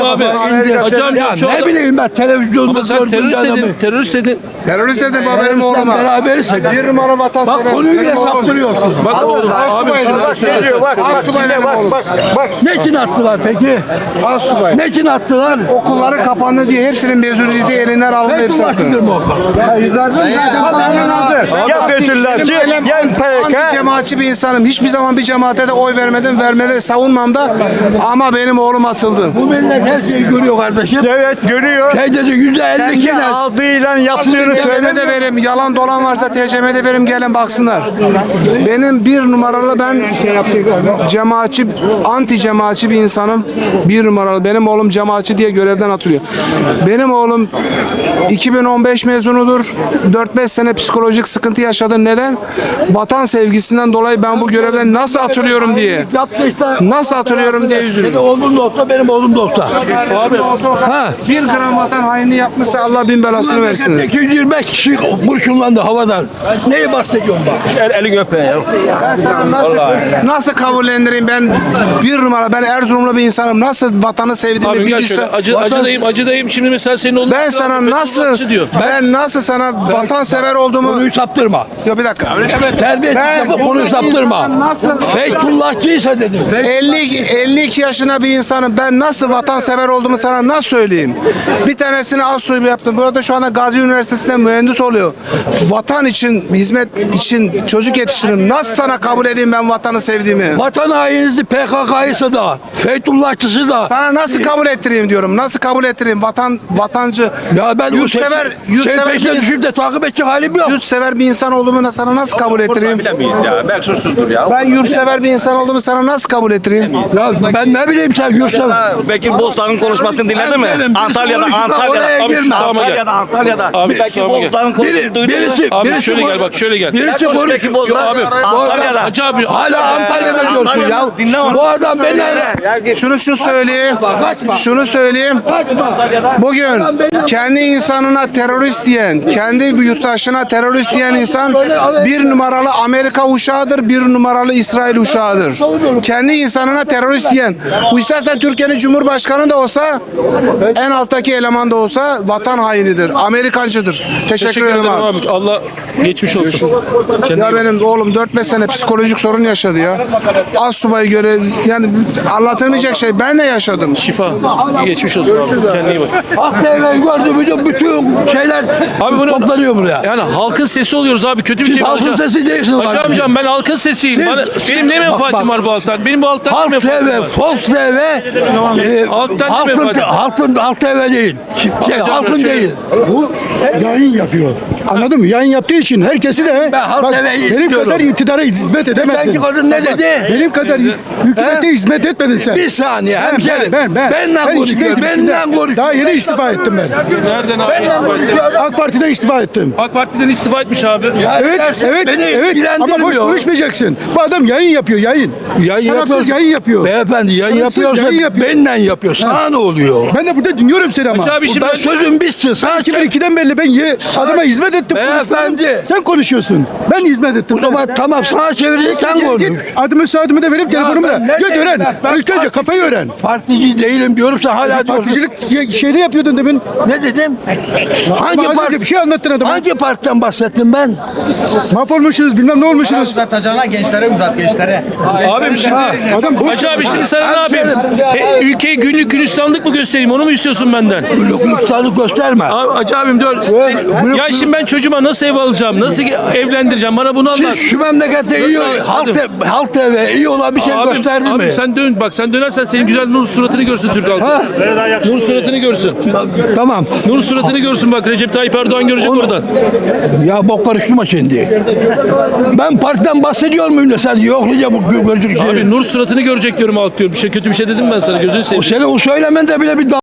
mi abi? Hacı amca şu Ne bileyim ben televizyonda Ama sen terörist adamı. dedin, terörist dedin. Terörist dedim baba benim oğluma. Beraberiz. Bir numara vatan Bak konuyu bile saptırıyorsun. Bak oğlum, abi şunu söyle. Asubay benim oğlum. Ne için attılar peki? Asubay. Ne için attılar? Okulları kapandı diye hepsinin mezuniyeti elinden alındı hepsi Fethullahçıdır attı. mı okul? Ya Fethullahçı, ya PKK. cemaatçi bir insanım. Hiçbir zaman bir cemaate de oy vermedim, vermede savunmam da. Ama benim oğlum atıldı. Bu millet her şeyi görüyor kardeşim. Evet görüyor. Şey dedi yüzde elli Kendi kine. aldığıyla yaptığını TCM'de söylemiyor. verim, yalan dolan varsa TCM'de verim gelin baksınlar. Benim bir numaralı ben cemaatçi, anti cemaatçi bir insanım. Bir numaralı. Benim oğlum cemaatçi diye görevden atılıyor. Benim oğlum 2015 mezunudur. 4-5 sene psikolojik sıkıntı yaşadı. Neden? Vatan sevgisinden dolayı ben bu görevden nasıl atılıyorum diye. Yaptı işte. Nasıl atılıyorum diye üzülüyorum. Senin oğlun da olsa benim oğlum olsa. Abi Ha. bir gram vatan haini yapmışsa Allah bin belasını versin. 225 kişi kurşunlandı havadan. Neyi bahsediyorsun bak? Elini öpe ya. Ben sana nasıl, nasıl kabullendireyim ben bir numara ben Erzurumlu bir insanım nasıl vatanı sevdiğimi Abi bir şöyle. Acı, acıdayım, acıdayım. Şimdi mesela senin oğlun... ben sana nasıl diyor. ben nasıl sana vatansever olduğumu Konuyu saptırma. Yok bir dakika. Terbiyesiz Ben- yapıp konuyu saptırma. Nasıl- Feytullahçıysa dedim. Feyt- 50 52 yaşına bir insanım. Ben nasıl vatansever olduğumu sana nasıl söyleyeyim? Bir tanesini az suyu yaptım. Burada şu anda Gazi Üniversitesi'nde mühendis oluyor. Vatan için, hizmet için çocuk yetiştiririm. Nasıl sana kabul edeyim ben vatanı sevdiğimi? Vatan hainizi PKK'ysa da, Feytullahçısı da. Sana nasıl kabul ettireyim diyorum. Nasıl kabul ettireyim? Vatan vatancı. Ya ben yurtsever, yurtsever, peşine bir, düşüp de takip edecek halim yok. yurtsever bir insan olduğumu sana nasıl kabul ettireyim? ya. Belki susuzdur ya. Ben yurtsever bir insan olduğumu sana nasıl kabul ettireyim? Ya ben ne bileyim sen yurtta. Bekir Bozdağ'ın konuşmasını dinledin mi? Antalya'da, Antalya'da. sağıma gel. Antalya'da, Antalya'da. Abi gel. Bozdağ'ın konuşmasını Biri, duydun mu? birisi, Abi birisi şöyle gel bak şöyle gel. Birisi konuş. Bozdağ, Abi, Antalya'da. Hacı abi. Hala Antalya'da diyorsun ya. Dinle onu. Bu adam beni Şunu şu söyleyeyim. Şunu söyleyeyim. Bugün kendi insanına terörist diyen, kendi yurttaşına terörist diyen insan bir numaralı Amerika uşağıdır, bir numaralı İsrail uşağıdır. Kendi insanına terörist diyen. Bu istersen Türkiye'nin Cumhurbaşkanı da olsa, en alttaki eleman da olsa vatan hainidir, Amerikancıdır. Teşekkür, Teşekkür ederim abi. abi. Allah geçmiş olsun. Kendine Ya benim oğlum 4-5 sene psikolojik sorun yaşadı ya. Az subayı göre yani anlatılmayacak şey ben de yaşadım. Şifa. İyi geçmiş olsun abi. Kendine iyi bak. Hak TV'yi gördü bütün, bütün şeyler Abi bunu toplanıyor buraya. Yani halkın sesi oluyoruz abi. Kötü bir Siz şey mi halkın Hacı- sesi değilsiniz. Hacı kardeşim. amcam ben halkın sesiyim. Siz- Bana, benim ne Bak, menfaatim bak. var bu halktan? Benim bu halktan ne Halk menfaatim TV, var? Fox TV, e, Halktan ne halkın, halkın, halk TV değil. Şey, halkın değil. Bu yayın yapıyor. Anladın mı? Yayın yaptığı için herkesi de Ben Halk bak, benim kadar iktidara hizmet edemedin. Sanki kadın ne dedi? Benim kadar hükümete hizmet etmedin sen. Bir saniye Ben, hemşerim. ben, ben, Benden ben konuşuyor. Benden konuşuyor. Daha yeni istifa ettim ben. Nereden abi? Benden. AK Parti'den istifa ettim. AK Parti'den istifa etmiş abi. Ya Evet, evet, beni evet. Ama boş konuşmayacaksın. Bu adam yayın yapıyor, yayın. Yayın yapıyor. yayın yapıyor. Beyefendi yayın yapıyorsa yayın yapıyor. benden yapıyor. Sana ne oluyor? Ben de burada dinliyorum seni ama. Abi şimdi Ben ben... sözüm bitsin. Sana 2002'den beri ben adama hizmet ettim. Beyefendi. Sen konuşuyorsun. Ben hizmet ettim. O zaman tamam sana çevirirsin sen konuş. Adımı soyadımı da verip telefonumu da. ben ne Git öğren. Ben parti- kafayı öğren. Partici değilim diyorum sen hala diyorsun. Particilik şey- şeyini yapıyordun demin. Ne dedim? Hangi Hangi parti? bir şey anlattın adama. Hangi partiden bahsettim ben? Mahvolmuşsunuz bilmem ne olmuşsunuz. Uzatacağına gençlere uzat gençlere. Abim şimdi... Adam boş. Hacı abi şimdi sana ne yapayım? E, ülkeyi günlük gülistanlık mı göstereyim? Onu mu istiyorsun benden? Lüksarlık gösterme. Abi, Hacı abim dur. Sen- ya şimdi ben çocuğuma nasıl ev alacağım? Nasıl evlendireceğim? Bana bunu anlat. Siz şu memlekette iyi, Hadi. halk, te- halk TV iyi olan bir şey Abim, gösterdi abim mi? sen dön bak sen dönersen senin güzel nur suratını görsün Türk halkı. Nur suratını görsün. Tamam. Nur suratını görsün bak Recep Tayyip Erdoğan görecek oradan. Ya bok karıştırma şimdi. Ben partiden bahsediyor muyum da sen yokluca bu gördük şey. Abi nur suratını görecek diyorum halk diyorum. Bir şey kötü bir şey dedim ben sana gözünü O seveyim. seni o söylemen de bile bir